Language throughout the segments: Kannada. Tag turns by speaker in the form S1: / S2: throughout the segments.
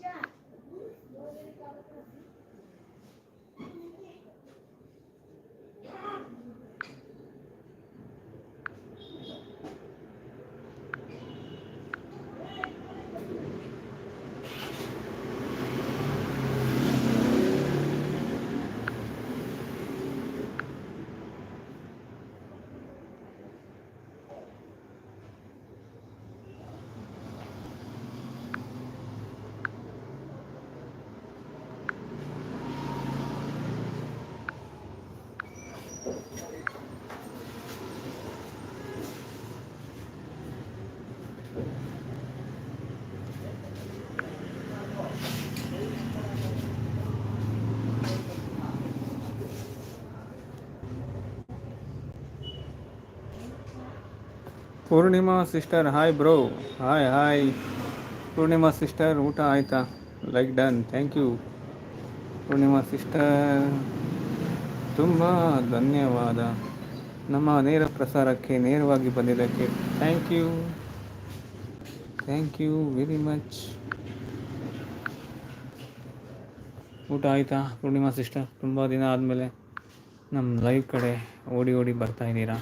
S1: shot. Purnima sister, hi bro. Hi hi. Purnima sister, ಊಟ ಆಯ್ತಾ? Like done, thank you. Purnima sister, ತುಂಬ ಧನ್ಯವಾದ. ನಮ್ಮ ನೇರ ಪ್ರಸಾರಕ್ಕೆ, ನೇರವಾಗಿ ಬಂದಿದ್ದಕ್ಕೆ, thank you. Thank you very much. ಊಟ ಆಯಿತಾ, ಪೂರ್ಣಿಮಾ ಸಿಸ್ಟರ್? ತುಂಬ ದಿನ ಆದಮೇಲೆ ನಮ್ಮ ಲೈವ್ ಕಡೆ ಓಡಿ ಓಡಿ ಬರ್ತಾ ಇದ್ದೀರಾ?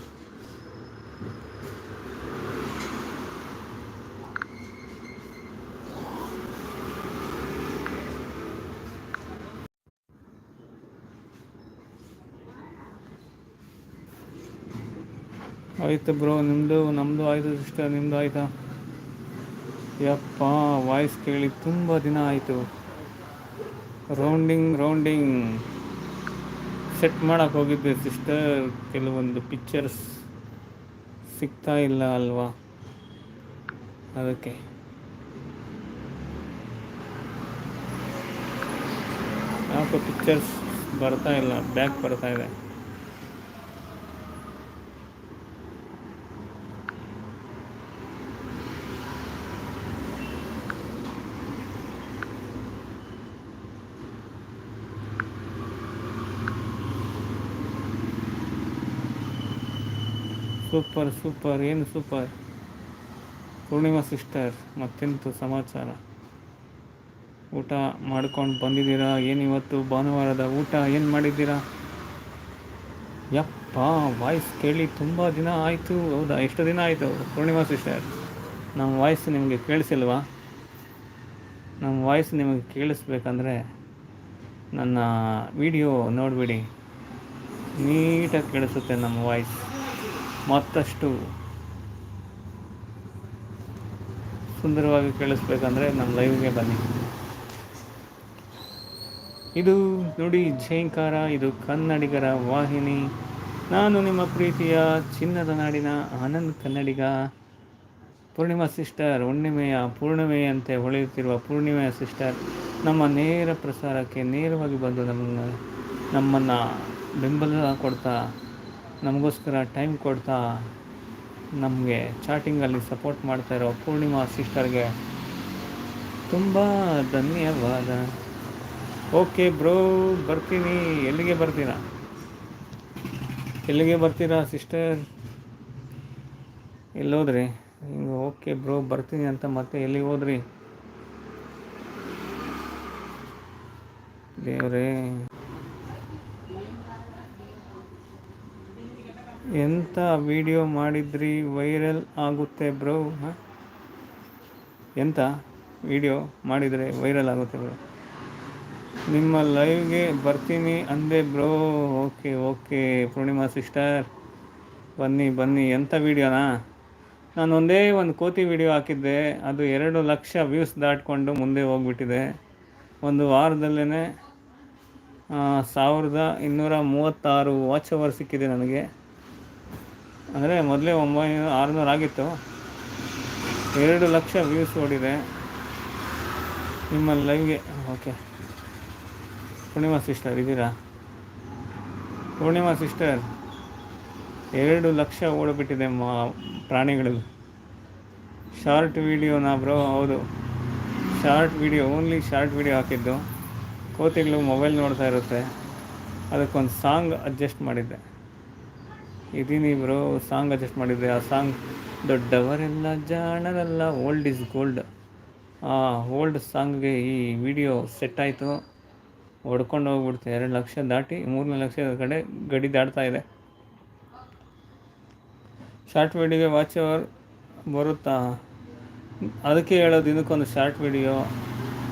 S1: ಆಯ್ತು ಬ್ರೋ ನಿಮ್ಮದು ನಮ್ಮದು ಆಯಿತು ಸಿಸ್ಟರ್ ನಿಮ್ಮದು ಆಯಿತಾ? ಯಪ್ಪ ವಾಯ್ಸ್ ಕೇಳಿ ತುಂಬ ದಿನ ಆಯಿತು. ರೌಂಡಿಂಗ್ ರೌಂಡಿಂಗ್ ಸೆಟ್ ಮಾಡೋಕ್ಕೆ ಹೋಗಿದ್ದೆ ಸಿಸ್ಟರ್, ಕೆಲವೊಂದು ಪಿಕ್ಚರ್ಸ್ ಸಿಗ್ತಾ ಇಲ್ಲ ಅಲ್ವಾ? ಅದಕ್ಕೆ. ಯಾಕೋ ಪಿಕ್ಚರ್ಸ್ ಬರ್ತಾ ಇಲ್ಲ ಬ್ಯಾಕ್ ಬರ್ತಾ ಇದೆ. ಸೂಪರ್ ಸೂಪರ್ ಏನು ಸೂಪರ್ ಪೂರ್ಣಿಮಾ ಸಿಸ್ಟರ್ ಮತ್ತೆಂತು ಸಮಾಚಾರ? ಊಟ ಮಾಡ್ಕೊಂಡು ಬಂದಿದ್ದೀರಾ? ಏನು ಇವತ್ತು ಭಾನುವಾರದ ಊಟ, ಏನು ಮಾಡಿದ್ದೀರಾ? ಯಪ್ಪ ವಾಯ್ಸ್ ಕೇಳಿ ತುಂಬ ದಿನ ಆಯಿತು. ಹೌದಾ? ಎಷ್ಟು ದಿನ ಆಯಿತು ಪೂರ್ಣಿಮಾ ಸಿಸ್ಟರ್ ನಮ್ಮ ವಾಯ್ಸ್ ನಿಮಗೆ ಕೇಳಿಸಿಲ್ವಾ? ನಮ್ಮ ವಾಯ್ಸ್ ನಿಮಗೆ ಕೇಳಿಸ್ಬೇಕಂದ್ರೆ ನನ್ನ ವಿಡಿಯೋ ನೋಡಿಬಿಡಿ. ನೀಟಾಗಿ ಕೇಳಿಸುತ್ತೆ ನಮ್ಮ ವಾಯ್ಸ್ ಮತ್ತಷ್ಟು ಸುಂದರವಾಗಿ ಕೇಳಿಸ್ಬೇಕಂದ್ರೆ ನಮ್ಮ ಲೈವ್ಗೆ ಬನ್ನಿ. ಇದು ನುಡಿ ಝೇಂಕಾರ ಇದು ಕನ್ನಡಿಗರ ವಾಹಿನಿ. ನಾನು ನಿಮ್ಮ ಪ್ರೀತಿಯ ಚಿನ್ನದ ನಾಡಿನ ಆನಂದ್ ಕನ್ನಡಿಗ. ಪೂರ್ಣಿಮಾ ಸಿಸ್ಟರ್, ಹುಣ್ಣಿಮೆಯ ಪೂರ್ಣಿಮೆಯಂತೆ ಹೊಳೆಯುತ್ತಿರುವ ಪೂರ್ಣಿಮೆಯ ಸಿಸ್ಟರ್, ನಮ್ಮ ನೇರ ಪ್ರಸಾರಕ್ಕೆ ನೇರವಾಗಿ ಬಂದು ನಮ್ಮ ನಮ್ಮನ್ನು ಬೆಂಬಲ ಕೊಡ್ತಾ ನಮಗೋಸ್ಕರ ಟೈಮ್ ಕೊಡ್ತಾ ನಮಗೆ ಚಾಟಿಂಗಲ್ಲಿ ಸಪೋರ್ಟ್ ಮಾಡ್ತಾ ಇರೋ ಪೂರ್ಣಿಮಾ ಸಿಸ್ಟರ್ಗೆ ತುಂಬ ಧನ್ಯವಾದ. ಓಕೆ ಬ್ರೋ ಬರ್ತೀನಿ. ಎಲ್ಲಿಗೆ ಬರ್ತೀರಾ? ಎಲ್ಲಿಗೆ ಬರ್ತೀರಾ ಸಿಸ್ಟರ್ ಎಲ್ಲೋದ್ರಿ? ಹಿಂಗೆ ಓಕೆ ಬ್ರೋ ಬರ್ತೀನಿ ಅಂತ ಮತ್ತೆ ಎಲ್ಲಿಗೆ ಹೋದ್ರಿ? ದೇವ್ರೇ. ಎಂಥ ವಿಡಿಯೋ ಮಾಡಿದ್ರಿ? ವೈರಲ್ ಆಗುತ್ತೆ ಬ್ರೋ. ಎಂಥ ವಿಡಿಯೋ ಮಾಡಿದರೆ ವೈರಲ್ ಆಗುತ್ತೆ ಬ್ರೋ? ನಿಮ್ಮ ಲೈವ್ಗೆ ಬರ್ತೀನಿ ಅಂದೆ bro. Okay okay. Purnima sister, ಬನ್ನಿ ಬನ್ನಿ. ಎಂಥ ವಿಡಿಯೋನಾ? ನಾನು ಒಂದೇ ಒಂದು ಕೋತಿ ವಿಡಿಯೋ ಹಾಕಿದ್ದೆ. ಅದು ಎರಡು ಲಕ್ಷ ವ್ಯೂಸ್ ದಾಟ್ಕೊಂಡು ಮುಂದೆ ಹೋಗ್ಬಿಟ್ಟಿದೆ. ಒಂದು ವಾರದಲ್ಲೇ ಸಾವಿರದ ಇನ್ನೂರ ಮೂವತ್ತಾರು ವಾಚ್ ಅವರ್ ಸಿಕ್ಕಿದೆ ನನಗೆ. ಅಂದರೆ ಮೊದಲೇ ಒಂಬೈನೂರ ಆರುನೂರು ಆಗಿತ್ತು. ಎರಡು ಲಕ್ಷ ವ್ಯೂಸ್ ಓಡಿದೆ. ನಿಮ್ಮ ಲೈವ್ಗೆ ಓಕೆ. ಪೂರ್ಣಿಮಾ ಸಿಸ್ಟರ್, ಇದ್ದೀರಾ? ಪೂರ್ಣಿಮಾ ಸಿಸ್ಟರ್, ಎರಡು ಲಕ್ಷ ಓಡಿಬಿಟ್ಟಿದೆ ಮಾ ಪ್ರಾಣಿಗಳು. ಶಾರ್ಟ್ ವೀಡಿಯೋನಾ ಬ್ರೋ, ಹೌದು. Short video, only short video ಹಾಕಿದ್ದು. ಕೋತಿಗಳು ಮೊಬೈಲ್ ನೋಡ್ತಾ ಇರುತ್ತೆ. ಅದಕ್ಕೊಂದು ಸಾಂಗ್ ಅಡ್ಜಸ್ಟ್ ಮಾಡಿದ್ದೆ. ಇದೀನಿ ಬ್ರೋ ಸಾಂಗ್ ಅಡ್ಜಸ್ಟ್ ಮಾಡಿದ್ದೆ ಆ ಸಾಂಗ್ ದೊಡ್ಡವರೆಲ್ಲ ಜಾಣರೆಲ್ಲ ಓಲ್ಡ್ ಇಸ್ ಗೋಲ್ಡ್ ಆ ಓಲ್ಡ್ ಸಾಂಗ್ಗೆ ಈ ವಿಡಿಯೋ ಸೆಟ್ ಆಯಿತು. ಹೊಡ್ಕೊಂಡು ಹೋಗ್ಬಿಡ್ತು. ಎರಡು ಲಕ್ಷ ದಾಟಿ ಮೂರನೇ ಲಕ್ಷದ ಕಡೆ ಗಡಿ ದಾಟ್ತಾ ಇದೆ. ಶಾರ್ಟ್ ವಿಡಿಯೋಗೆ ವಾಚ್ ಅವರ್ ಬರುತ್ತಾ? ಅದಕ್ಕೆ ಹೇಳೋದು ದಿನಕ್ಕೊಂದು ಶಾರ್ಟ್ ವಿಡಿಯೋ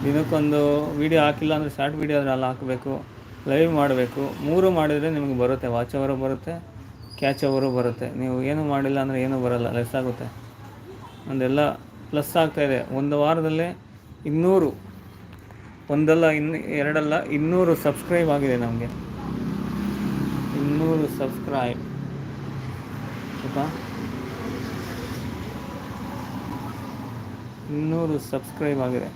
S1: ದಿನಕ್ಕೊಂದು ವಿಡಿಯೋ ಹಾಕಿಲ್ಲ ಅಂದರೆ ಶಾರ್ಟ್ ವಿಡಿಯೋ ಅದ್ರಲ್ಲಿ ಹಾಕಬೇಕು. ಲೈವ್ ಮಾಡಬೇಕು. ಮೂರು ಮಾಡಿದರೆ ನಿಮಗೆ ಬರುತ್ತೆ. ವಾಚ್ ಅವರು ಬರುತ್ತೆ. ಕ್ಯಾಚ್ ಅವರು ಬರುತ್ತೆ. ನೀವು ಏನು ಮಾಡಿಲ್ಲ ಅಂದರೆ ಏನೂ ಬರಲ್ಲ ಲೆಸ್ ಆಗುತ್ತೆ. ಒಂದೆಲ್ಲ ಪ್ಲಸ್ ಆಗ್ತಾಯಿದೆ ಒಂದು ವಾರದಲ್ಲೇ ಇನ್ನೂರು, ಒಂದಲ್ಲ ಇನ್ನು ಎರಡಲ್ಲ, ಇನ್ನೂರು ಸಬ್ಸ್ಕ್ರೈಬ್ ಆಗಿದೆ ನಮಗೆ. ಇನ್ನೂರು ಸಬ್ಸ್ಕ್ರೈಬ್ ಆಯಿತಾ ಇನ್ನೂರು ಸಬ್ಸ್ಕ್ರೈಬ್ ಆಗಿದೆ.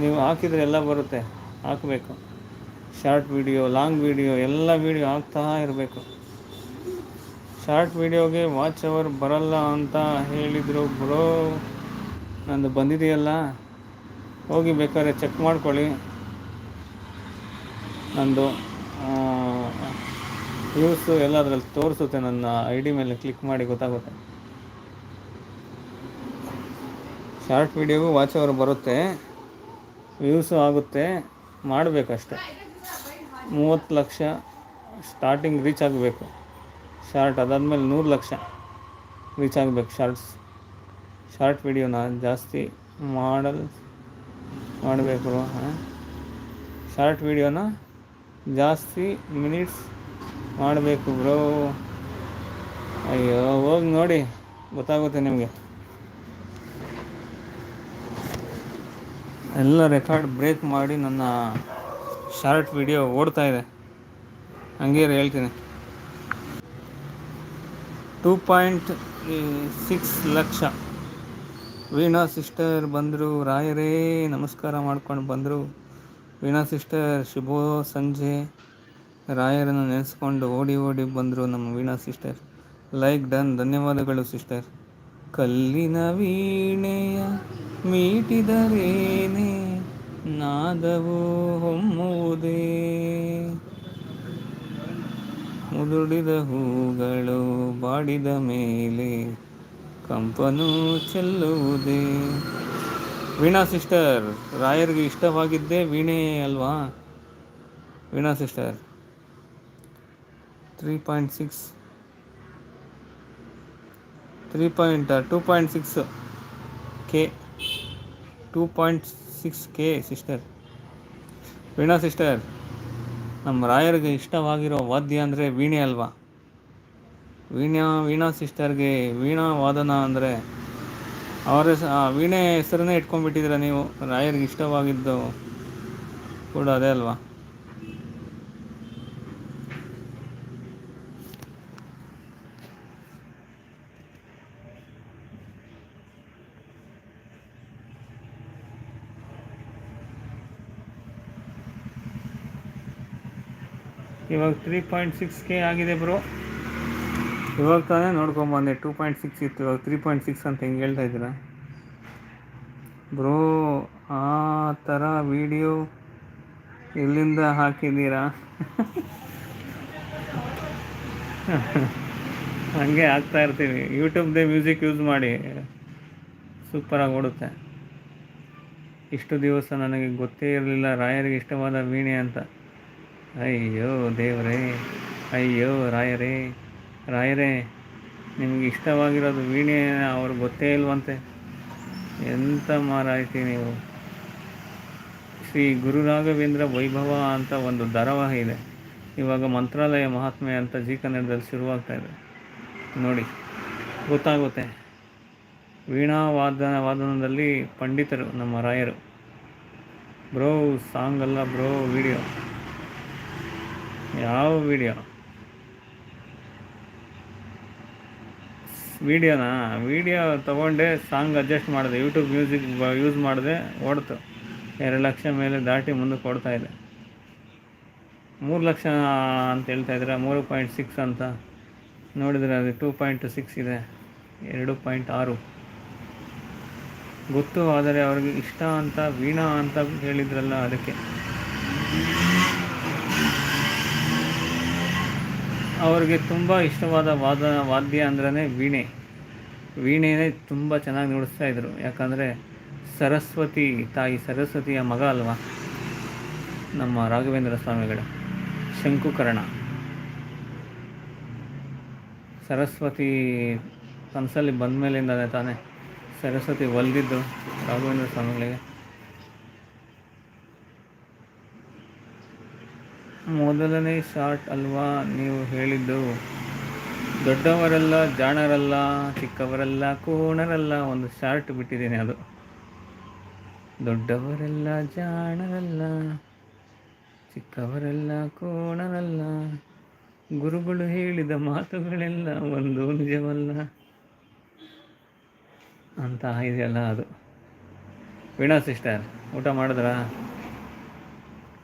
S1: ನೀವು ಹಾಕಿದರೆ ಎಲ್ಲ ಬರುತ್ತೆ. ಹಾಕಬೇಕು. ಶಾರ್ಟ್ ವಿಡಿಯೋ, ಲಾಂಗ್ ವಿಡಿಯೋ, ಎಲ್ಲ ವಿಡಿಯೋ ಆಗ್ತಾ ಇರಬೇಕು. ಶಾರ್ಟ್ ವಿಡಿಯೋಗೆ ವಾಚ್ ಅವರ್ ಬರಲ್ಲ ಅಂತ ಹೇಳಿದರು, ಬ್ರೋ, ನಂದು ಬಂದಿದೆಯಲ್ಲ? ಹೋಗಿ ಬೇಕಾದ್ರೆ ಚೆಕ್ ಮಾಡ್ಕೊಳ್ಳಿ. ನಂದು ವ್ಯೂಸು ಎಲ್ಲ ಅದರಲ್ಲಿ ತೋರಿಸುತ್ತೆ, ನನ್ನ ಐ ಡಿ ಮೇಲೆ ಕ್ಲಿಕ್ ಮಾಡಿ ಗೊತ್ತಾಗುತ್ತೆ. ಶಾರ್ಟ್ ವೀಡಿಯೋಗೂ ವಾಚ್ ಅವರ್ ಬರುತ್ತೆ, ವ್ಯೂಸು ಆಗುತ್ತೆ, ಮಾಡಬೇಕಷ್ಟೆ. ಮೂವತ್ತು ಲಕ್ಷ ಸ್ಟಾರ್ಟಿಂಗ್ ರೀಚ್ ಆಗಬೇಕು. ಶಾರ್ಟ್ ಅದಾದಮೇಲೆ ನೂರು ಲಕ್ಷ ರೀಚ್ ಆಗಬೇಕು ಶಾರ್ಟ್ಸ್ ಶಾರ್ಟ್ ವಿಡಿಯೋನ ಜಾಸ್ತಿ ಮಾಡಲ್ ಮಾಡಬೇಕು ಶಾರ್ಟ್ ವಿಡಿಯೋನ ಜಾಸ್ತಿ ಮಿನಿಟ್ಸ್ ಮಾಡಬೇಕು ಬ್ರೋ ಅಯ್ಯೋ, ಹೋಗಿ ನೋಡಿ, ಗೊತ್ತಾಗುತ್ತೆ ನಿಮಗೆ. ಎಲ್ಲ ರೆಕಾರ್ಡ್ ಬ್ರೇಕ್ ಮಾಡಿ ನನ್ನ ಶಾರ್ಟ್ ವಿಡಿಯೋ ಓಡ್ತಾ ಇದೆ. ಹಂಗೆ ಹೇಳ್ತೀನಿ. Two point six lakh. Veena sister ಬಂದರು. ರಾಯರೇ, ನಮಸ್ಕಾರ ಮಾಡ್ಕೊಂಡು ಬಂದರು. ವೀಣಾ ಸಿಸ್ಟರ್, ಶುಭೋ ಸಂಜೆ. ರಾಯರನ್ನು ನೆನೆಸ್ಕೊಂಡು ಓಡಿ ಓಡಿ ಬಂದರು ನಮ್ಮ ವೀಣಾ ಸಿಸ್ಟರ್. ಲೈಕ್ ಡನ್, ಧನ್ಯವಾದಗಳು ಸಿಸ್ಟರ್. ಕಲ್ಲಿನ ವೀಣೆಯ ಮೀಟಿದರೇನೆ. ನಾದವು ಹೊಮ್ಮುವುದೇ. ಮುದುಡಿದ ಹೂಗಳು ಬಾಡಿದ ಮೇಲೆ ಕಂಪನು ಚೆಲ್ಲುವುದೇ. ವೀಣಾ ಸಿಸ್ಟರ್, ರಾಯರಿಗೆ ಇಷ್ಟವಾಗಿದ್ದೇ ವೀಣೆ ಅಲ್ವಾ? Veena sister, three point six. Three point, two point six K, two point six K sister. Veena sister ನಮ್ಮ ರಾಯರಿಗೆ ಇಷ್ಟವಾಗಿರೋ ವಾದ್ಯ ಅಂದರೆ ವೀಣೆ ಅಲ್ವಾ? ವೀಣಾ ವೀಣಾ ಸಿಸ್ಟರ್ಗೆ ವೀಣಾ ವಾದನ ಅಂದರೆ ಅವರ ವೀಣೆ ಹೆಸರನ್ನೇ ಇಟ್ಕೊಂಡ್ಬಿಟ್ಟಿದ್ದೀರ ನೀವು? ರಾಯರಿಗೆ ಇಷ್ಟವಾಗಿದ್ದು ಕೂಡ ಅದೇ ಅಲ್ವಾ? ಇವಾಗ ತ್ರೀ ಪಾಯಿಂಟ್ ಸಿಕ್ಸ್ ಕೆ ಆಗಿದೆ ಬ್ರೋ ಇವಾಗ ತಾನೇ ನೋಡ್ಕೊಂಬಂದೆ ಟೂ ಪಾಯಿಂಟ್ ಸಿಕ್ಸ್ ಇತ್ತು. ಇವಾಗ ತ್ರೀ ಪಾಯಿಂಟ್ ಸಿಕ್ಸ್ ಅಂತ ಹೆಂಗೆ ಹೇಳ್ತಾ ಇದ್ದೀರಾ? ಬ್ರೋ ಆ ಥರ ವಿಡಿಯೋ ಎಲ್ಲಿಂದ ಹಾಕಿದ್ದೀರಾ? ಹಂಗೆ ಹಾಕ್ತಾ ಇರ್ತೀವಿ ಯೂಟ್ಯೂಬ್ದೇ ಮ್ಯೂಸಿಕ್ ಯೂಸ್ ಮಾಡಿ. ಸೂಪರಾಗಿ ಓಡುತ್ತೆ. ಇಷ್ಟು ದಿವಸ ನನಗೆ ಗೊತ್ತೇ ಇರಲಿಲ್ಲ. ರಾಯರಿಗೆ ಇಷ್ಟವಾದ ವೀಣೆ ಅಂತ. ಅಯ್ಯೋ ದೇವರೇ, ಅಯ್ಯೋ ರಾಯರೇ ರಾಯರೇ, ನಿಮಗೆ ಇಷ್ಟವಾಗಿರೋದು ವೀಣೆ ಅವ್ರಿಗೆ ಗೊತ್ತೇ ಇಲ್ವಂತೆ. ಎಂಥ ಮಾರಾಯ್ತಿ ನೀವು? ಶ್ರೀ ಗುರು ರಾಘವೇಂದ್ರ ವೈಭವ ಅಂತ ಒಂದು ಧಾರಾವಾಹಿ ಇದೆ. ಇವಾಗ ಮಂತ್ರಾಲಯ ಮಹಾತ್ಮೆ ಅಂತ ಜೀ ಕನ್ನಡದಲ್ಲಿ ಶುರುವಾಗ್ತಾ ಇದೆ. ನೋಡಿ, ಗೊತ್ತಾಗುತ್ತೆ. ವೀಣಾ ವಾದನ ವಾದನದಲ್ಲಿ ಪಂಡಿತರು, ನಮ್ಮ ರಾಯರು. ಬ್ರೋ ಸಾಂಗ್ ಅಲ್ಲ ಬ್ರೋ ವಿಡಿಯೋ. ಯಾವ ವಿಡಿಯೋ? ವಿಡಿಯೋನಾ? ವಿಡಿಯೋ ತೊಗೊಂಡೆ ಸಾಂಗ್ ಅಡ್ಜಸ್ಟ್ ಮಾಡಿದೆ. ಯೂಟ್ಯೂಬ್ ಮ್ಯೂಸಿಕ್ ಯೂಸ್ ಮಾಡಿದೆ ಓಡ್ತು ಎರಡು ಲಕ್ಷ ಮೇಲೆ ದಾಟಿ ಮುಂದಕ್ಕೆ ಇದೆ. ಮೂರು ಲಕ್ಷ ಅಂತ ಹೇಳ್ತಾ ಇದ್ರೆ ಮೂರು ಪಾಯಿಂಟ್ ಸಿಕ್ಸ್ ಅಂತ. ನೋಡಿದರೆ ಅದು ಟೂ ಪಾಯಿಂಟ್ ಸಿಕ್ಸ್ ಇದೆ. ಎರಡು ಪಾಯಿಂಟ್ ಆರು. ಗೊತ್ತು, ಆದರೆ ಅವ್ರಿಗೆ ಇಷ್ಟ ಅಂತ, ವೀಣಾ ಅಂತ ಹೇಳಿದ್ರಲ್ಲ ಅದಕ್ಕೆ. ಅವ್ರಿಗೆ ತುಂಬ ಇಷ್ಟವಾದ ವಾದ, ವಾದ್ಯ ಅಂದ್ರೆ ವೀಣೆ. ವೀಣೆನೇ ತುಂಬ ಚೆನ್ನಾಗಿ ನುಡಿಸ್ತಾ ಇದ್ದರು ಯಾಕಂದರೆ ಸರಸ್ವತಿ ತಾಯಿ, ಸರಸ್ವತಿಯ ಮಗ ಅಲ್ವಾ? ನಮ್ಮ ರಾಘವೇಂದ್ರ ಸ್ವಾಮಿಗಳು. ಶಂಕುಕರ್ಣ. ಸರಸ್ವತಿ ಕನಸಲ್ಲಿ ಬಂದ ಮೇಲಿಂದಾನೆ ತಾನೇ ಸರಸ್ವತಿ ಒಲ್ದಿದ್ದು ರಾಘವೇಂದ್ರ ಸ್ವಾಮಿಗಳಿಗೆ. ಮೊದಲನೇ ಶಾರ್ಟ್ ಅಲ್ವಾ ನೀವು ಹೇಳಿದ್ದು? ದೊಡ್ಡವರೆಲ್ಲ, ಜಾಣರಲ್ಲ, ಚಿಕ್ಕವರೆಲ್ಲ, ಕೋಣರಲ್ಲ ಒಂದು ಶಾರ್ಟ್ ಬಿಟ್ಟಿದ್ದೀನಿ ಅದು. ದೊಡ್ಡವರೆಲ್ಲ, ಜಾಣರಲ್ಲ, ಚಿಕ್ಕವರೆಲ್ಲ, ಕೋಣರಲ್ಲ, ಗುರುಗಳು ಹೇಳಿದ ಮಾತುಗಳೆಲ್ಲ ಒಂದು ನಿಜವಲ್ಲ? ಅಂತ ಇದೆಯಲ್ಲ ಅದು. ವೀಣಾ ಸಿಸ್ಟರ್, ಊಟ ಮಾಡಿದ್ರಾ?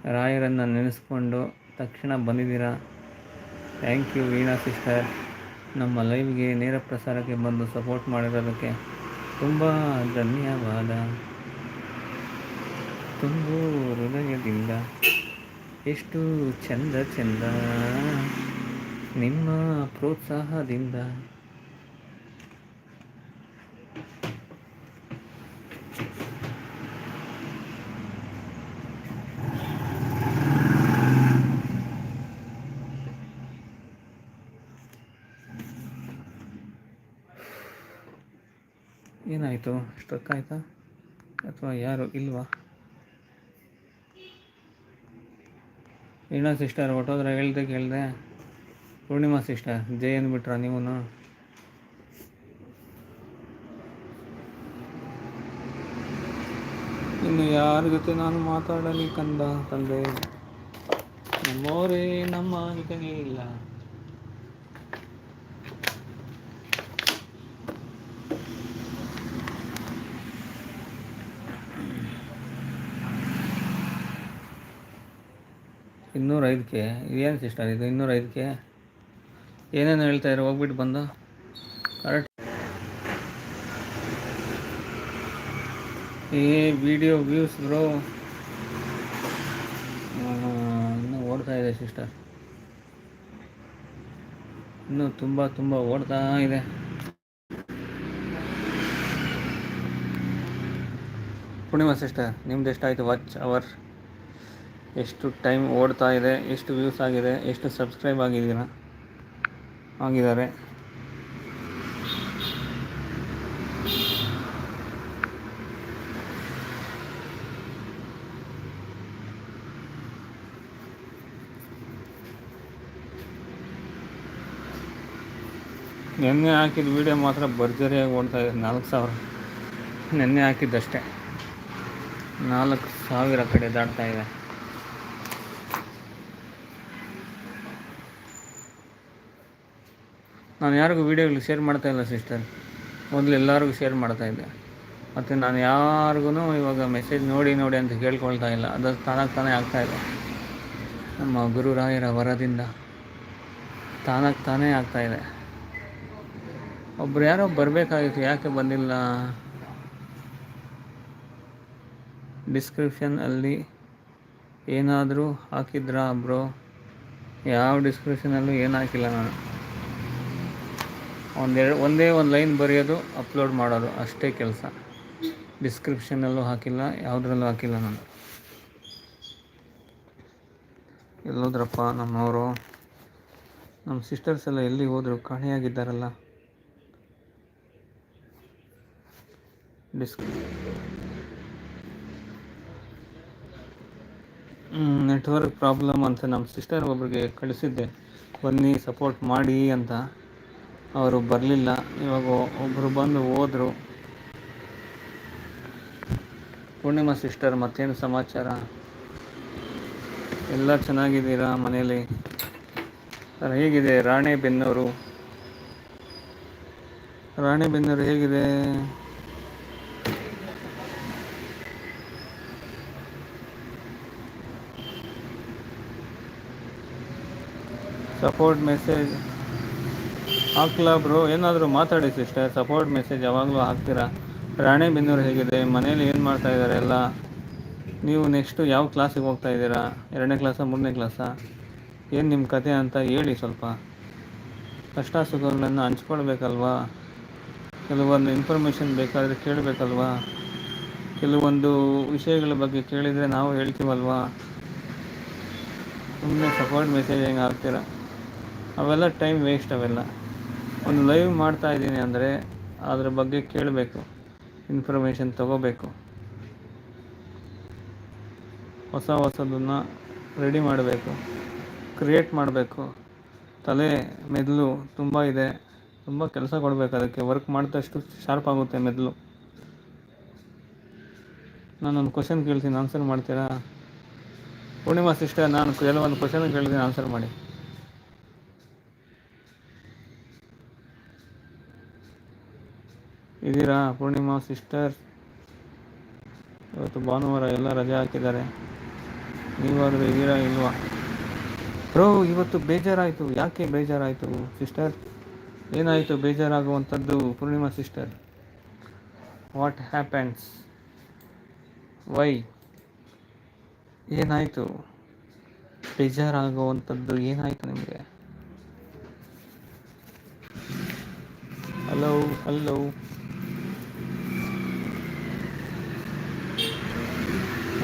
S1: ರಾಯರನ್ನು ನೆನೆಸ್ಕೊಂಡು ತಕ್ಷಣ ಬಂದಿದ್ದೀರಾ? ಥ್ಯಾಂಕ್ ಯು ವೀಣಾ ಸಿಸ್ಟರ್ ನಮ್ಮ ಲೈವ್ಗೆ ನೇರ ಪ್ರಸಾರಕ್ಕೆ ಬಂದು ಸಪೋರ್ಟ್ ಮಾಡಿರೋದಕ್ಕೆ ತುಂಬ ಧನ್ಯವಾದ. ತುಂಬು ಹೃದಯದಿಂದ ಎಷ್ಟು ಚಂದ ಚಂದ. ನಿಮ್ಮ ಪ್ರೋತ್ಸಾಹದಿಂದ ಏನಾಯಿತು ಸ್ಟ್ರಕ್ ಆಯಿತಾ? ಅಥವಾ ಯಾರು ಇಲ್ವಾ? ಏನೋ ಸಿಸ್ಟರ್ ಹೊಟ್ಟೋದ್ರೆ ಹೇಳ್ದೆ ಕೇಳಿದೆ. ಪೂರ್ಣಿಮಾ ಸಿಸ್ಟರ್ ಜೈ ಅಂದ್ಬಿಟ್ರ ನೀವು ಇನ್ನು ಯಾರ ಜೊತೆ ನಾನು ಮಾತಾಡಲಿ ಕಂದ ತಂದೆ? ನಮ್ಮೋರೇ ನಮ್ಮ ಇದಕ್ಕೆ ಇನ್ನೂರೈದಕ್ಕೆ ಏನು ಸಿಸ್ಟರ್ ಇದು ಇನ್ನೂರೈದಕ್ಕೆ? ಏನೇನು ಹೇಳ್ತಾ ಇರೋ ಹೋಗ್ಬಿಟ್ಟು ಬಂದು. ಕರೆಕ್ಟ್ ಈ ವಿಡಿಯೋ ವ್ಯೂಸ್ ಬ್ರೋ ಇನ್ನೂ ಓಡ್ತಾ ಇದೆ ಸಿಸ್ಟರ್. ಇನ್ನೂ ತುಂಬ ತುಂಬ ಓಡ್ತಾ ಇದೆ. ಪೂರ್ಣಿಮಾ ಸಿಸ್ಟರ್ ನಿಮ್ದು ಎಷ್ಟಾಯಿತು ವಾಚ್ ಅವರ್ ಎಷ್ಟು ಟೈಮ್ ಓಡ್ತಾ ಇದೆ, ಎಷ್ಟು ವ್ಯೂಸ್ ಆಗಿದೆ, ಎಷ್ಟು ಸಬ್ಸ್ಕ್ರೈಬ್ ಆಗಿದ್ದೀರಾ? ಆಗಿದ್ದಾರೆ. ನೆನ್ನೆ ಹಾಕಿದ ವಿಡಿಯೋ ಮಾತ್ರ ಭರ್ಜರಿಯಾಗಿ ಓಡ್ತಾ ಇದೆ, ನಾಲ್ಕು ಸಾವಿರ. ನೆನ್ನೆ ಹಾಕಿದ್ದಷ್ಟೇ. ನಾಲ್ಕು ಸಾವಿರ ಕಡೆ ದಾಡ್ತಾ ಇದೆ. ನಾನು ಯಾರಿಗೂ ವೀಡಿಯೋಗಳು ಶೇರ್ ಮಾಡ್ತಾ ಇಲ್ಲ, ಸಿಸ್ಟರ್. ಮೊದಲು ಎಲ್ಲರಿಗೂ ಶೇರ್ ಮಾಡ್ತಾ ಇದ್ದೆ. ಮತ್ತು ನಾನು ಯಾರಿಗೂ ಇವಾಗ ಮೆಸೇಜ್ ನೋಡಿ ನೋಡಿ ಅಂತ ಕೇಳ್ಕೊಳ್ತಾ ಇಲ್ಲ. ಅದು ತಾನಾಗಿ ತಾನೇ ಆಗ್ತಾಯಿದೆ ನಮ್ಮ ಗುರುರಾಯರ ವರದಿಂದ ತಾನಾಗಿ ತಾನೇ ಆಗ್ತಾಯಿದೆ ಒಬ್ರು ಯಾರೋ ಬರಬೇಕಾಗಿತ್ತು, ಯಾಕೆ ಬಂದಿಲ್ಲ? ಡಿಸ್ಕ್ರಿಪ್ಷನ್ ಅಲ್ಲಿ ಏನಾದರೂ ಹಾಕಿದ್ರಾ ಬ್ರೋ? ಯಾವ ಡಿಸ್ಕ್ರಿಪ್ಷನಲ್ಲೂ ಏನು ಹಾಕಿಲ್ಲ ನಾನು. ಒಂದೆರಡು ಒಂದೇ ಒಂದು ಲೈನ್ ಬರೆಯೋದು ಅಪ್ಲೋಡ್ ಮಾಡೋದು, ಅಷ್ಟೇ ಕೆಲಸ. ಡಿಸ್ಕ್ರಿಪ್ಷನಲ್ಲೂ ಹಾಕಿಲ್ಲ, ಯಾವುದ್ರಲ್ಲೂ ಹಾಕಿಲ್ಲ ನಾನು. ಎಲ್ಲೋದ್ರಪ್ಪ ನಮ್ಮವರು? ನಮ್ಮ ಸಿಸ್ಟರ್ಸ್ ಎಲ್ಲ ಎಲ್ಲಿ ಹೋದರು? ಕಾಣೆಯಾಗಿದ್ದಾರಲ್ಲ. ಡಿಸ್ಕ್ ನೆಟ್ವರ್ಕ್ ಪ್ರಾಬ್ಲಮ್ ಅಂತ ನಮ್ಮ ಸಿಸ್ಟರ್ ಒಬ್ರಿಗೆ ಕಳಿಸಿದ್ದೆ. ಬನ್ನಿ ಸಪೋರ್ಟ್ ಮಾಡಿ ಅಂತ. ಅವರು ಬರಲಿಲ್ಲ. ಇವಾಗ ಒಬ್ಬರು ಬಂದು ಹೋದರು. ಪೂರ್ಣಿಮಾ ಸಿಸ್ಟರ್, ಮತ್ತೇನು ಸಮಾಚಾರ? ಎಲ್ಲ ಚೆನ್ನಾಗಿದ್ದೀರಾ ಮನೇಲಿ ಸರ್, ಹೇಗಿದೆ ರಾಣೆಬೆನ್ನೂರು? ರಾಣೆಬೆನ್ನೂರು ಹೇಗಿದೆ? ಸಪೋರ್ಟ್ ಮೆಸೇಜ್ ಹಾಕ್ಲಾ ಬ್ರೋ ಏನಾದರೂ ಮಾತಾಡಿ ಸಿಸ್ಟರ್ ಸಪೋರ್ಟ್ ಮೆಸೇಜ್ ಯಾವಾಗಲೂ ಹಾಕ್ತೀರಾ? ರಾಣೆಬೆನ್ನೂರು ಹೇಗಿದೆ? ಮನೇಲಿ ಏನು ಮಾಡ್ತಾ ಇದ್ದಾರೆ ಎಲ್ಲ? ನೀವು ನೆಕ್ಸ್ಟು ಯಾವ ಕ್ಲಾಸಿಗೆ ಹೋಗ್ತಾ ಇದ್ದೀರಾ? ಎರಡನೇ ಕ್ಲಾಸಾ ಮೂರನೇ ಕ್ಲಾಸಾ ಏನು ನಿಮ್ಮ ಕತೆ ಅಂತ ಹೇಳಿ ಸ್ವಲ್ಪ. ಕಷ್ಟ ಸುಖಗಳನ್ನು ಹಂಚ್ಕೊಳ್ಬೇಕಲ್ವಾ? ಕೆಲವೊಂದು ಇನ್ಫಾರ್ಮೇಷನ್ ಬೇಕಾದರೆ ಕೇಳಬೇಕಲ್ವಾ? ಕೆಲವೊಂದು ವಿಷಯಗಳ ಬಗ್ಗೆ ಕೇಳಿದರೆ ನಾವು ಹೇಳ್ತೀವಲ್ವಾ? ಸುಮ್ಮನೆ ಸಪೋರ್ಟ್ ಮೆಸೇಜ್ ಹೆಂಗೆ ಹಾಕ್ತೀರಾ? ಅವೆಲ್ಲ ಟೈಮ್ ವೇಸ್ಟ್ ಅವೆಲ್ಲ. ಒಂದು ಲೈವ್ ಮಾಡ್ತಾ ಇದ್ದೀನಿ ಅಂದರೆ ಅದ್ರ ಬಗ್ಗೆ ಕೇಳಬೇಕು ಇನ್ಫಾರ್ಮೇಷನ್ ತಗೋಬೇಕು. ಹೊಸ ಹೊಸದನ್ನು ರೆಡಿ ಮಾಡಬೇಕು ಕ್ರಿಯೇಟ್ ಮಾಡಬೇಕು. ತಲೆ, ಮೆದುಳು ತುಂಬ ಇದೆ, ತುಂಬ ಕೆಲಸ ಕೊಡಬೇಕು ಅದಕ್ಕೆ. ವರ್ಕ್ ಮಾಡಿದಷ್ಟು ಶಾರ್ಪ್ ಆಗುತ್ತೆ ಮೆದುಳು. ನಾನೊಂದು ಕ್ವಶನ್ ಕೇಳ್ತೀನಿ ಆನ್ಸರ್ ಮಾಡ್ತೀರಾ? ಪೂರ್ಣಿಮಾ ಸಿಸ್ಟರ್ ನಾನು ಕೆಲವೊಂದು ಕ್ವಶನ್ ಕೇಳ್ತೀನಿ ಆನ್ಸರ್ ಮಾಡಿ. ಇದ್ದೀರಾ? ಪೂರ್ಣಿಮಾ ಸಿಸ್ಟರ್ ಇವತ್ತು ಭಾನುವಾರ ಎಲ್ಲ ರಜೆ ಹಾಕಿದ್ದಾರೆ. ನೀವಾದರೂ ಇದ್ದೀರಾ ಇಲ್ವಾ? ಬ್ರೋ, ಇವತ್ತು ಬೇಜಾರಾಯಿತು. ಯಾಕೆ ಬೇಜಾರಾಯಿತು ಸಿಸ್ಟರ್ ಏನಾಯಿತು ಬೇಜಾರಾಗುವಂಥದ್ದು Purnima sister what happens why ಏನಾಯಿತು? ಬೇಜಾರಾಗುವಂಥದ್ದು ಏನಾಯಿತು ನಿಮಗೆ? ಹಲೋ ಹಲೋ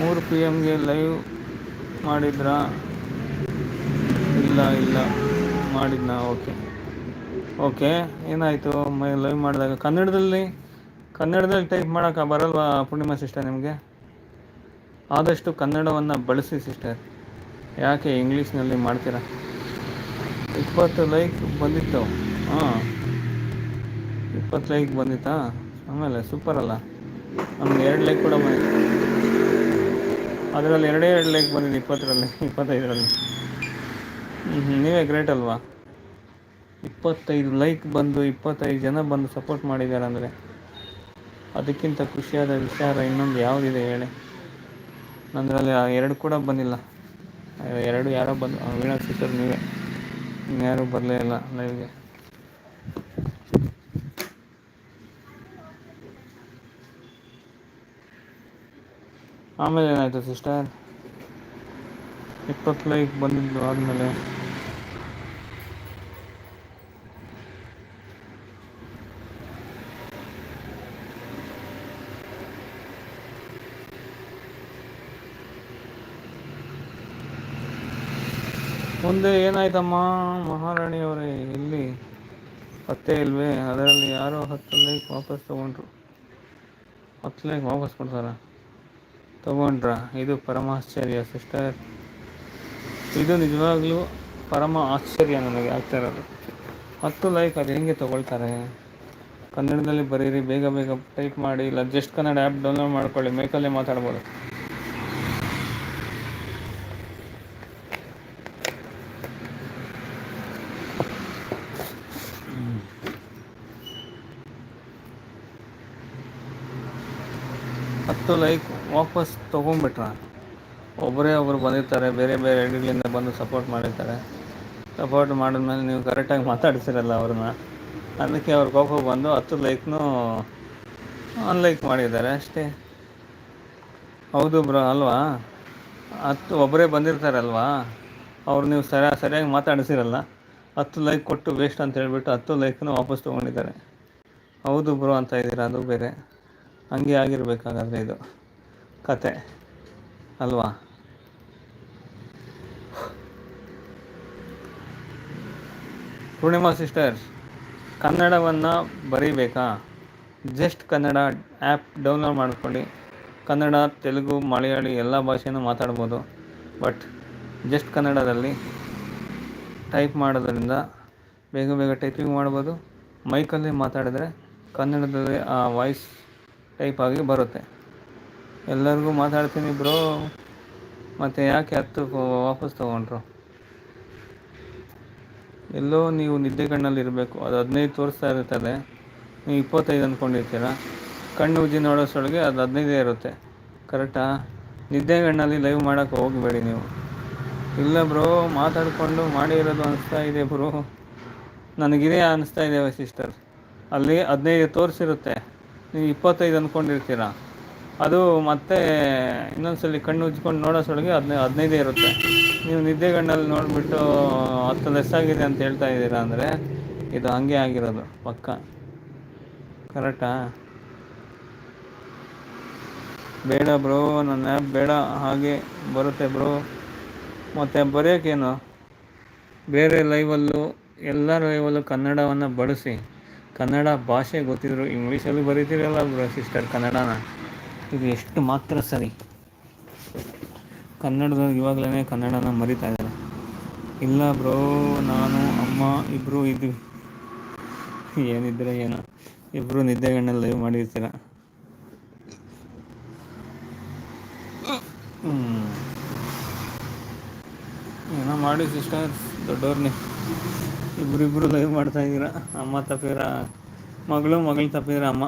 S1: ಮೂರು ಪಿ ಎಮ್ಗೆ ಲೈವ್ ಮಾಡಿದ್ರಾ? ಇಲ್ಲ ಇಲ್ಲ. ಮಾಡಿದ್ನಾ? ಓಕೆ ಓಕೆ ಏನಾಯಿತು? ಮೈ ಲೈವ್ ಮಾಡಿದಾಗ ಕನ್ನಡದಲ್ಲಿ ಕನ್ನಡದಲ್ಲಿ ಟೈಪ್ ಮಾಡೋಕೆ ಬರಲ್ವಾ ಪೂರ್ಣಿಮಾ ಸಿಸ್ಟರ್ ನಿಮಗೆ? ಆದಷ್ಟು ಕನ್ನಡವನ್ನು ಬಳಸಿ ಸಿಸ್ಟರ್ ಯಾಕೆ ಇಂಗ್ಲೀಷ್ನಲ್ಲಿ ಮಾಡ್ತೀರಾ? ಇಪ್ಪತ್ತು ಲೈಕ್ ಬಂದಿತ್ತು. ಹಾಂ. ಇಪ್ಪತ್ತು ಲೈಕ್ ಬಂದಿತ್ತಾ? ಆಮೇಲೆ ಸೂಪರ್ ಅಲ್ಲ. ನಮ್ಗೆ ಎರಡು ಲೈಕ್ ಕೂಡ ಬಂದಿತ್ತು. ಅದರಲ್ಲಿ ಎರಡೇ ಎರಡು ಲೈಕ್ ಬಂದಿದೆ, ಇಪ್ಪತ್ತರಲ್ಲಿ, ಇಪ್ಪತ್ತೈದರಲ್ಲಿ. ನೀವೇ ಗ್ರೇಟ್ ಅಲ್ವಾ? ಇಪ್ಪತ್ತೈದು ಲೈಕ್ ಬಂದು, ಇಪ್ಪತ್ತೈದು ಜನ ಬಂದು ಸಪೋರ್ಟ್ ಮಾಡಿದ್ದಾರೆ ಅಂದರೆ ಅದಕ್ಕಿಂತ ಖುಷಿಯಾದ ವಿಚಾರ ಇನ್ನೊಂದು ಯಾವುದಿದೆ ಹೇಳಿ? ನಂದರಲ್ಲಿ ಎರಡು ಕೂಡ ಬಂದಿಲ್ಲ. ಎರಡು ಯಾರೋ ಬಂದು ವೀಣಾ ಸಿಸ್ಟರ್ ನೀವೇ. ಇನ್ಯಾರೂ ಬರಲೇ ಇಲ್ಲ ಲೈವ್ಗೆ ಆಮೇಲೆ ಏನಾಯಿತು ಸಿಸ್ಟರ್? ಇಪ್ಪತ್ತು ಲೈಕ್ ಬಂದಿದ್ದು ಆದಮೇಲೆ. ಮುಂದೆ ಏನಾಯ್ತಮ್ಮ ಮಹಾರಾಣಿಯವರೇ ಇಲ್ಲಿ ಪತ್ತೆ ಇಲ್ವೇ? ಅದರಲ್ಲಿ ಯಾರೋ ಹತ್ತು ಲೈಕ್ ವಾಪಸ್ ತಗೊಂಡ್ರು. ಹತ್ತು ಲೈಕ್ ವಾಪಸ್ ಕೊಡ್ತಾರ? ತೊಗೊಂಡ್ರ. ಇದು ಪರಮ ಆಶ್ಚರ್ಯ, ಸಿಸ್ಟರ್. ಇದು ನಿಜವಾಗ್ಲೂ ಪರಮ ಆಶ್ಚರ್ಯ ನನಗೆ ಆಗ್ತಾ ಇರೋದು. ಹತ್ತು ಲೈಕ್ ಅದು ಹೆಂಗೆ ತೊಗೊಳ್ತಾರೆ? ಕನ್ನಡದಲ್ಲಿ ಬರೀರಿ, ಬೇಗ ಬೇಗ ಟೈಪ್ ಮಾಡಿ, ಇಲ್ಲ ಜಸ್ಟ್ ಕನ್ನಡ ಆ್ಯಪ್ ಡೌನ್ಲೋಡ್ ಮಾಡ್ಕೊಳ್ಳಿ, ಮೇಕಲ್ಲೇ ಮಾತಾಡ್ಬೋದು. ಹತ್ತು ಲೈಕ್ ವಾಪಸ್ ತೊಗೊಂಡ್ಬಿಟ್ರ ಒಬ್ಬರೇ ಒಬ್ಬರು ಬಂದಿರ್ತಾರೆ, ಬೇರೆ ಬೇರೆ ಐಡಿಗಳಿಂದ ಬಂದು ಸಪೋರ್ಟ್ ಮಾಡಿರ್ತಾರೆ. ಸಪೋರ್ಟ್ ಮಾಡಿದ್ಮೇಲೆ ನೀವು ಕರೆಕ್ಟಾಗಿ ಮಾತಾಡಿಸಿರಲ್ಲ ಅವ್ರನ್ನ. ಅದಕ್ಕೆ ಅವ್ರ ಕೋಪ ಬಂದು ಹತ್ತು ಲೈಕ್ನೂ ಅನ್ಲೈಕ್ ಮಾಡಿದ್ದಾರೆ ಅಷ್ಟೇ. ಹೌದು ಬ್ರೋ, ಅಲ್ವಾ? ಹತ್ತು ಒಬ್ಬರೇ ಬಂದಿರ್ತಾರಲ್ವಾ? ಅವ್ರು ನೀವು ಸರಿಯಾಗಿ ಸರಿಯಾಗಿ ಮಾತಾಡಿಸಿರಲ್ಲ. ಹತ್ತು ಲೈಕ್ ಕೊಟ್ಟು ವೇಸ್ಟ್ ಅಂತ ಹೇಳಿಬಿಟ್ಟು ಹತ್ತು ಲೈಕ್ನೂ ವಾಪಸ್ ತೊಗೊಂಡಿದ್ದಾರೆ. ಹೌದು ಬ್ರೋ ಅಂತ ಇದ್ದೀರಾ ಅದು ಬೇರೆ. ಹಂಗೆ ಆಗಿರಬೇಕಾಗಾದ್ರೆ ಇದು. ಕತೆ ಅಲ್ವಾ? ಪೂರ್ಣಿಮಾ ಸಿಸ್ಟರ್ಸ್, ಕನ್ನಡವನ್ನು ಬರೀಬೇಕಾ? ಜಸ್ಟ್ ಕನ್ನಡ ಆ್ಯಪ್ ಡೌನ್ಲೋಡ್ ಮಾಡ್ಕೊಳ್ಳಿ. ಕನ್ನಡ, ತೆಲುಗು, ಮಲಯಾಳಿ ಎಲ್ಲ ಭಾಷೆಯೂ ಮಾತಾಡ್ಬೋದು. ಬಟ್ ಜಸ್ಟ್ ಕನ್ನಡದಲ್ಲಿ ಟೈಪ್ ಮಾಡೋದರಿಂದ ಬೇಗ ಬೇಗ ಟೈಪಿಂಗ್ ಮಾಡ್ಬೋದು. ಮೈಕಲ್ಲಿ ಮಾತಾಡಿದ್ರೆ ಕನ್ನಡದಲ್ಲಿ ಆ ವಾಯ್ಸ್ ಟೈಪ್ ಆಗಿ ಬರುತ್ತೆ. ಎಲ್ಲರಿಗೂ ಮಾತಾಡ್ತೀನಿ ಬ್ರೋ. ಮತ್ತು ಯಾಕೆ ಹತ್ತು ವಾಪಸ್ ತೊಗೊಂಡ್ರು? ಎಲ್ಲೋ ನೀವು ನಿದ್ದೆಗಣ್ಣಲ್ಲಿ ಇರಬೇಕು. ಅದು ಹದಿನೈದು ತೋರಿಸ್ತಾ ಇರ್ತದೆ ನೀವು ಇಪ್ಪತ್ತೈದು ಅಂದ್ಕೊಂಡಿರ್ತೀರ ಕಣ್ಣು ಉಜ್ಜಿ ನೋಡೋಷ್ಟೊಳಗೆ ಅದು ಹದಿನೈದೇ ಇರುತ್ತೆ. ಕರೆಕ್ಟಾ? ನಿದ್ದೆಗಣ್ಣಲ್ಲಿ ಲೈವ್ ಮಾಡೋಕೆ ಹೋಗಬೇಡಿ ನೀವು. ಇಲ್ಲ ಬ್ರೋ, ಮಾತಾಡಿಕೊಂಡು ಮಾಡಿರೋದು ಅನಿಸ್ತಾ ಇದೆ ಬ್ರೋ. ನನಗಿದೇ ಅನಿಸ್ತಾ ಇದೆ ಸಿಸ್ಟರ್. ಅಲ್ಲಿ ಹದಿನೈದು ತೋರಿಸಿರುತ್ತೆ. ನೀವು ಇಪ್ಪತ್ತೈದು ಅಂದ್ಕೊಂಡಿರ್ತೀರ ಅದು ಮತ್ತೆ ಇನ್ನೊಂದ್ಸಲಿ ಕಣ್ಣು ಉಜ್ಕೊಂಡು ನೋಡೋಷ್ಟೊಳಗೆ ಹದಿನೈದು ಹದಿನೈದೇ ಇರುತ್ತೆ. ನೀವು ನಿದ್ದೆಗಣ್ಣಲ್ಲಿ ನೋಡಿಬಿಟ್ಟು ಹತ್ತು ಆಗಿದೆ ಅಂತ ಹೇಳ್ತಾ ಇದ್ದೀರಾ ಅಂದರೆ ಇದು ಹಾಗೆ ಆಗಿರೋದು, ಪಕ್ಕ. ಕರೆಕ್ಟಾ? ಬೇಡ ಬ್ರೋ, ನನ್ನ ಆ್ಯಪ್ ಬೇಡ, ಹಾಗೆ ಬರುತ್ತೆ ಬ್ರೋ. ಮತ್ತು ಬರೆಯೋಕ್ಕೇನು ಬೇರೆ ಲೈವಲ್ಲೂ ಎಲ್ಲ ಲೈವಲ್ಲೂ ಕನ್ನಡವನ್ನು ಬಳಸಿ ಕನ್ನಡ ಭಾಷೆ ಗೊತ್ತಿದ್ರು ಇಂಗ್ಲೀಷಲ್ಲಿ ಬರೀತೀರಲ್ಲ ಬ್ರೋ ಸಿಸ್ಟರ್ ಕನ್ನಡನ? ಇದು ಎಷ್ಟು ಮಾತ್ರ ಸರಿ. ಕನ್ನಡದಲ್ಲಿ ಇವಾಗಲೇ ಕನ್ನಡನ ಮರಿತಾ ಇದ್ದಾರೆ. ಇಲ್ಲ ಬ್ರೋ, ನಾನು, ಅಮ್ಮ ಇಬ್ಬರು ಇದ್ವಿ. ಏನಿದ್ರೆ ಏನೋ. ಇಬ್ಬರು ನಿದ್ದೆಗಣ್ಣಲ್ಲಿ ಲೈವ್ ಮಾಡಿರ್ತೀರ? ಏನೋ ಮಾಡಿ ಸಿಸ್ಟರ್ಸ್ ದೊಡ್ಡವ್ರನ್ನೇ ಇಬ್ಬರಿಬ್ಬರು ಲೈವ್ ಮಾಡ್ತಾ ಇದ್ದೀರಾ? ಅಮ್ಮ ತಪ್ಪಿರ? ಮಗಳು ಮಗಳು ತಪ್ಪಿದ್ರ ಅಮ್ಮ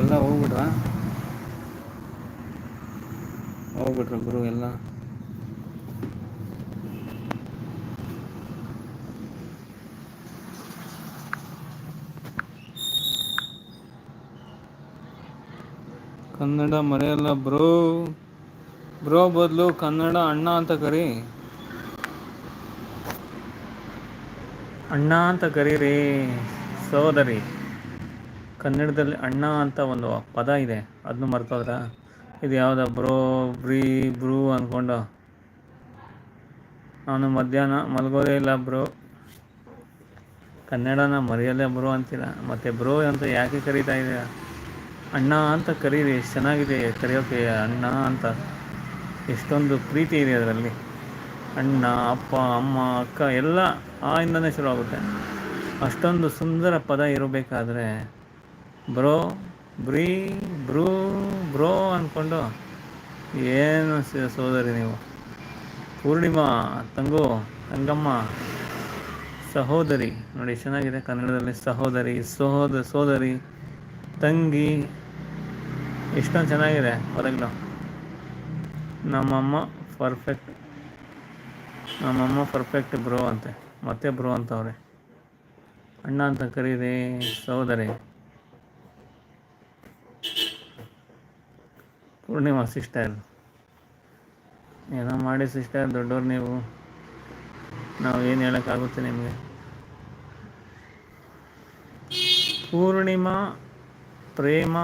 S1: ಎಲ್ಲ ಹೋಗ್ಬಿಟ್ರಾ ಹೋಗ್ಬಿಟ್ರು ಗುರು ಎಲ್ಲ ಕನ್ನಡ ಮರೆಯಲ್ಲ ಬ್ರೋ. ಬ್ರೋ ಬದಲು ಕನ್ನಡ ಅಣ್ಣ ಅಂತ ಕರಿ. ಅಣ್ಣ ಅಂತ ಕರೀರಿ. ಸೋದರಿ ಕನ್ನಡದಲ್ಲಿ ಅಣ್ಣ ಅಂತ ಒಂದು ಪದ ಇದೆ. ಅದನ್ನು ಮರ್ತೋದ್ರ ಇದು ಯಾವುದ ಬ್ರೋ, ಬ್ರೀ, ಬ್ರೂ ಅಂದ್ಕೊಂಡು ನಾನು ಮಧ್ಯಾಹ್ನ ಮಲಗೋದೇ ಇಲ್ಲ ಬ್ರೋ. ಕನ್ನಡನ ಮರೆಯಲ್ಲೇ ಬ್ರೋ ಅಂತೀರ? ಮತ್ತು ಬ್ರೋ ಅಂತ ಯಾಕೆ ಕರೀತಾ ಇದ್ದೀರ ಅಣ್ಣ ಅಂತ ಕರೀರಿ ಎಷ್ಟು ಚೆನ್ನಾಗಿದೆ, ಕರೆಯೋಕೆ ಅಣ್ಣ ಅಂತ. ಎಷ್ಟೊಂದು ಪ್ರೀತಿ ಇದೆ ಅದರಲ್ಲಿ. ಅಣ್ಣ, ಅಪ್ಪ, ಅಮ್ಮ, ಅಕ್ಕ, ಎಲ್ಲ ಆ ಇಂದನೇ ಶುರು ಆಗುತ್ತೆ ಅಷ್ಟೊಂದು ಸುಂದರ ಪದ ಇರಬೇಕಾದ್ರೆ ಬ್ರೋ, ಬ್ರೀ, ಬ್ರೂ, ಬ್ರೋ ಅಂದ್ಕೊಂಡು ಏನು ಸೋದರಿ ನೀವು. ಪೂರ್ಣಿಮಾ, ತಂಗು, ತಂಗಮ್ಮ, ಸಹೋದರಿ. ನೋಡಿ, ಚೆನ್ನಾಗಿದೆ ಕನ್ನಡದಲ್ಲಿ ಸಹೋದರಿ, ಸಹೋದ, ಸೋದರಿ. ತಂಗಿ. ಎಷ್ಟೊಂದು ಚೆನ್ನಾಗಿದೆ ಪದಗಳು ನಮ್ಮಮ್ಮ ಪರ್ಫೆಕ್ಟ್ ನಮ್ಮಮ್ಮ ಪರ್ಫೆಕ್ಟ್ ಬ್ರೋ ಅಂತೆ. ಮತ್ತೆ ಬ್ರೋ ಅಂತವ್ರೆ. ಅಣ್ಣ ಅಂತ ಕರೀರಿ ಸಹೋದರಿ. ಪೂರ್ಣಿಮಾ ಸಿಸ್ಟರ್ ಏನೋ ಮಾಡಿ ಸಿಸ್ಟರ್ ದೊಡ್ಡವ್ರು ನೀವು. ನಾವು ಏನು ಹೇಳೋಕ್ಕಾಗುತ್ತೆ ನಿಮಗೆ? Purnima Prema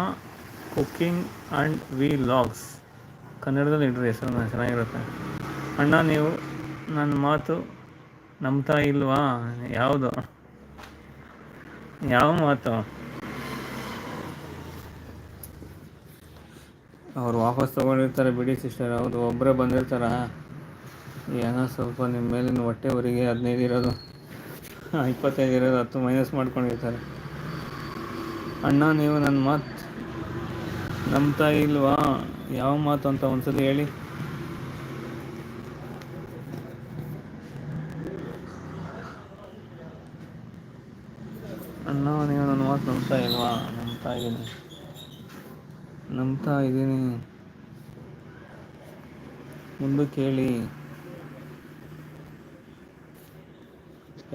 S1: cooking and vlogs. ಕನ್ನಡದಲ್ಲಿ ಇಡ್ರಿ, ಹೆಸರು ಚೆನ್ನಾಗಿರುತ್ತೆ. ಅಣ್ಣ, ನೀವು ನನ್ನ ಮಾತು ನಂಬ್ತಾ ಇಲ್ವಾ? ಯಾವುದು? ಯಾವ ಮಾತು? ಅವ್ರು ವಾಪಸ್ ತೊಗೊಂಡಿರ್ತಾರೆ ಬಿಡಿ ಸಿಸ್ಟರ್. ಹೌದು ಒಬ್ಬರೇ ಬಂದಿರ್ತಾರ? ಏನೋ ಸ್ವಲ್ಪ ನಿಮ್ಮ ಮೇಲಿನ ಹೊಟ್ಟೆವರಿಗೆ ಹದಿನೈದು ಇರೋದು, ಇಪ್ಪತ್ತೈದು ಇರೋದು, ಹತ್ತು ಮೈನಸ್ ಮಾಡ್ಕೊಂಡಿರ್ತಾರೆ. ಅಣ್ಣ, ನೀವು ನನ್ನ ಮಾತು ನಂಬ್ತಾ ಇಲ್ವಾ? ಯಾವ ಮಾತು ಅಂತ ಒಂದ್ಸಲಿ ಹೇಳಿ. ಅಣ್ಣ, ನೀವು ನನ್ನ ಮಾತು ನಂಬ್ತಾ ಇಲ್ವಾ? ನಂಬ್ತಾ ಇದ್ದೀನಿ. ನಂಬ್ತಾ ಇದ್ದೀನಿ. ಮುಂದೆ ಕೇಳಿ.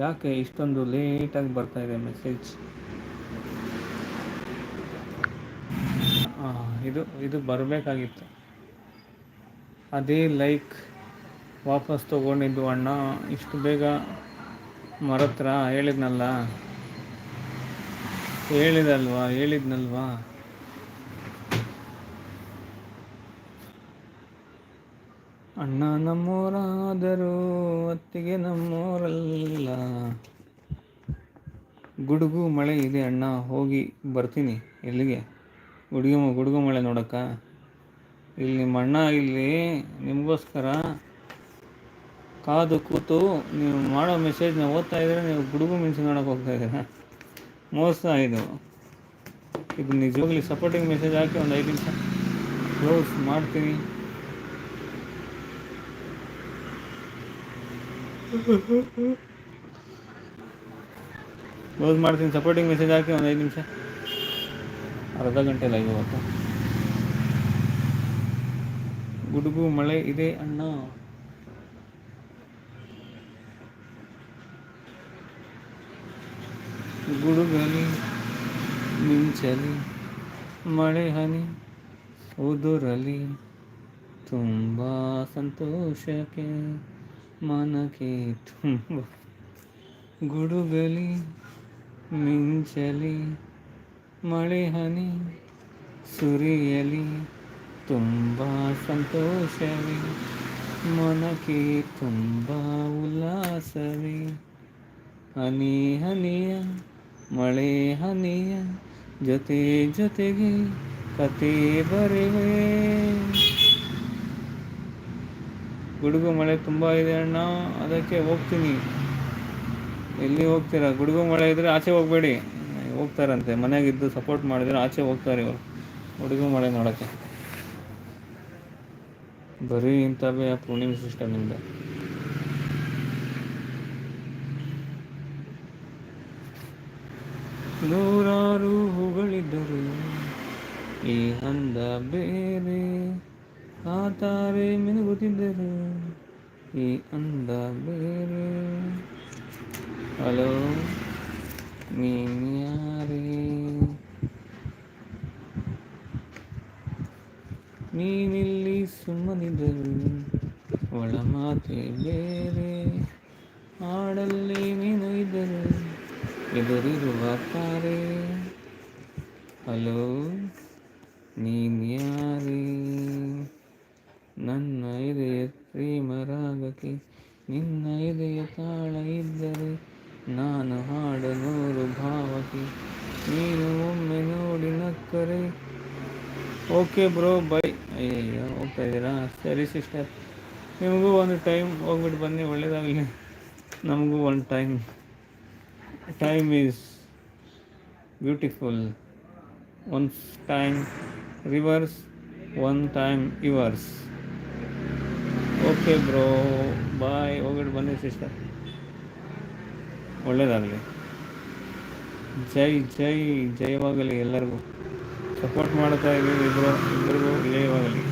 S1: ಯಾಕೆ ಇಷ್ಟೊಂದು ಲೇಟಾಗಿ ಬರ್ತಾ ಇದೆ ಮೆಸೇಜ್ ಇದು ಇದು ಬರಬೇಕಾಗಿತ್ತು. ಅದೇ ಲೈಕ್ ವಾಪಸ್ ತೊಗೊಂಡಿದ್ದು ಅಣ್ಣ, ಇಷ್ಟು ಬೇಗ ಮರತ್ರ ಹೇಳಿದ್ನಲ್ಲ? ಹೇಳಿದಲ್ವಾ? ಹೇಳಿದ್ನಲ್ವಾ? ಅಣ್ಣ ನಮ್ಮೋರಾದರೂ ಅತ್ತಿಗೆ ನಮ್ಮೋರಲ್ಲ. ಗುಡುಗು ಮಳೆ ಇದೆ ಅಣ್ಣ, ಹೋಗಿ ಬರ್ತೀನಿ ಎಲ್ಲಿಗೆ? ಗುಡುಗು ಗುಡುಗು ಮಳೆ ನೋಡಕ್ಕ. ಇಲ್ಲಿ ನಿಮ್ಮ ಅಣ್ಣ ಇಲ್ಲಿ ನಿಮಗೋಸ್ಕರ ಕಾದು ಕೂತು ನೀವು ಮಾಡೋ ಮೆಸೇಜ್ನ ಓದ್ತಾ ಇದ್ರೆ ನೀವು ಗುಡುಗು ಮೆಸೇಜ್ ನೋಡೋಕೆ ಹೋಗ್ತಾ ಇದ್ದೀರಾ? ಮೋಸ ಇದು. ಇದು ನಿಜವಾಗ್ಲಿ ಸಪೋರ್ಟಿಂಗ್ ಮೆಸೇಜ್ ಹಾಕಿ ಒಂದು ಐದು ನಿಮಿಷ ಕ್ಲೋಸ್ ಮಾಡ್ತೀನಿ. ಕ್ಲೋಸ್ ಮಾಡ್ತೀನಿ ಸಪೋರ್ಟಿಂಗ್ ಮೆಸೇಜ್ ಹಾಕಿ ಒಂದು ಐದು ನಿಮಿಷ. ಅರ್ಧ ಗಂಟೆ ಲೈವ್ ಇವತ್ತು ಗುಡುಗು ಮಳೆ ಇದೆ ಅಣ್ಣ. ಗುಡುಗಲಿ, ಮಿಂಚಲಿ, ಮಳೆ ಹನಿ, ಉದುರಲಿ, ತುಂಬ ಸಂತೋಷಕ್ಕೆ ಮನಕ್ಕೆ ತುಂಬ. ಗುಡುಗಲಿ, ಮಿಂಚಲಿ ಮಳೆ ಹನಿ ಸುರಿಯಲಿ ತುಂಬ ಸಂತೋಷವೇ. ಮನಕ್ಕೆ ತುಂಬ ಉಲ್ಲಾಸವೇ. ಹನಿ ಹನಿಯ, ಮಳೆ ಹನಿಯ ಜೊತೆ ಜೊತೆಗೆ ಕತೆ ಬರೆವೆ. ಗುಡುಗು ಮಳೆ ತುಂಬ ಇದೆ ಅಣ್ಣ, ಅದಕ್ಕೆ ಹೋಗ್ತೀನಿ. ಎಲ್ಲಿ ಹೋಗ್ತೀರಾ? ಗುಡುಗು ಮಳೆ ಇದ್ರೆ ಆಚೆ ಹೋಗ್ಬೇಡಿ. ಹೋಗ್ತಾರಂತೆ. ಮನೆಯಾಗಿದ್ದು ಸಪೋರ್ಟ್ ಮಾಡಿದ್ರೆ ಆಚೆ ಹೋಗ್ತಾರೆ ಇವರು. ಹುಡುಗ ಮಳೆ ನೋಡೋಕ್ಕೆ. ಬರೀ ಇಂಥವೇ ಪೂರ್ಣಿಮೆ ಸಿಸ್ಟಮಿಂದ ನೂರಾರು ಹೂಗಳಿದ್ದರು ಈ ಅಂದ ಬೇರೆ, ಆ ತಾರೆ ಮಿನುಗುತ್ತಿದ್ದರು ಈ ಅಂದ ಬೇರೆ. ಹಲೋ ನೀನ್ಯಾರೇ ನೀನಿಲ್ಲಿ ಸುಮ್ಮನಿದ್ದರು ಒಳ ಮಾತೆ ಬೇರೆ ಹಾಡಲ್ಲಿ ನೀನು ಇದ್ದರು ಎದುರಿರುವ ತಾರೆ ಹಲೋ ನೀನ್ಯಾರೇ ನನ್ನ ಎದೆಯ ಪ್ರೇಮರಾಗಕ್ಕೆ ನಿನ್ನ ಎದೆಯ ತಾಳ ಇದ್ದರೆ ನಾನು ಹಾಡ ನೂರು ಭಾವಕ್ಕೆ ನೀನು ಒಮ್ಮೆ ನೋಡಿ ನಕ್ಕರೆ ಓಕೆ ಬ್ರೋ, ಬೈ. ಅಯ್ಯೋ ಹೋಗ್ತಾ ಇದ್ದೀರಾ? ಸರಿ ಸಿಸ್ಟರ್. ನಿಮಗೂ ಒಂದು ಟೈಮ್ ಹೋಗ್ಬಿಟ್ಟು ಬನ್ನಿ, ಒಳ್ಳೇದಾಗಲಿ. ನಮಗೂ ಒಂದು time. Time is beautiful once time reverse one time yours okay bro bye ಹೋಗ್ಬಿಟ್ಟು ಬನ್ನಿ, ಸಿಸ್ಟರ್. ಒಳ್ಳೇದಾಗಲಿ. ಜೈ ಜೈ ಜಯವಾಗಲಿ ಎಲ್ಲರಿಗೂ. ಸಪೋರ್ಟ್ ಮಾಡ್ತಾ ಇದ್ದೀವಿ. ಇಬ್ಬರು ಇಬ್ಬರಿಗೂ ಜಯವಾಗಲಿ